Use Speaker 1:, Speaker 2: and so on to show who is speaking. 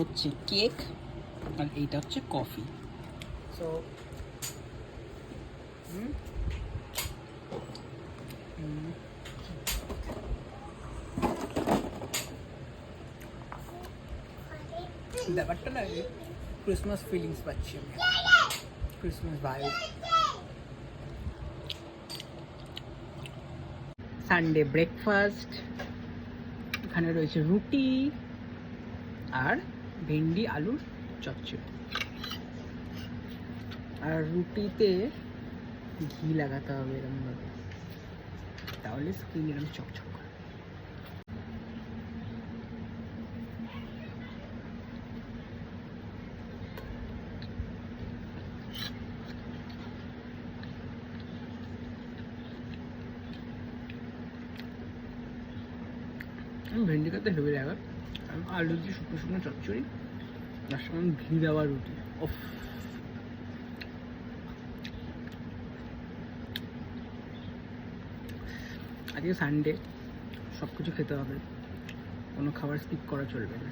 Speaker 1: হচ্ছে কেক আর এইটা হচ্ছে কফি। সো ব্যাপারটা না ক্রিসমাস ফিলিংস পাচ্ছি আমি। ক্রিসমাস ভাইব সানডে ব্রেকফাস্ট এখানে রয়েছে রুটি আর ভেন্ডি, আলুর চচ্চড়ি। আর রুটিতে ঘি লাগাতে হবে এরকমভাবে তাহলে স্কিন এরকম চকচক করে। আমি ভেন্ডি খেতে হেভি লাগে আর আলু দিয়ে শুকনো শুকনো চচ্চড়ি, তার সঙ্গে ঘি দেওয়া রুটি। অফ আজকে সানডে সব কিছু খেতে হবে। কোনো খাবার স্কিপ করা চলবে না।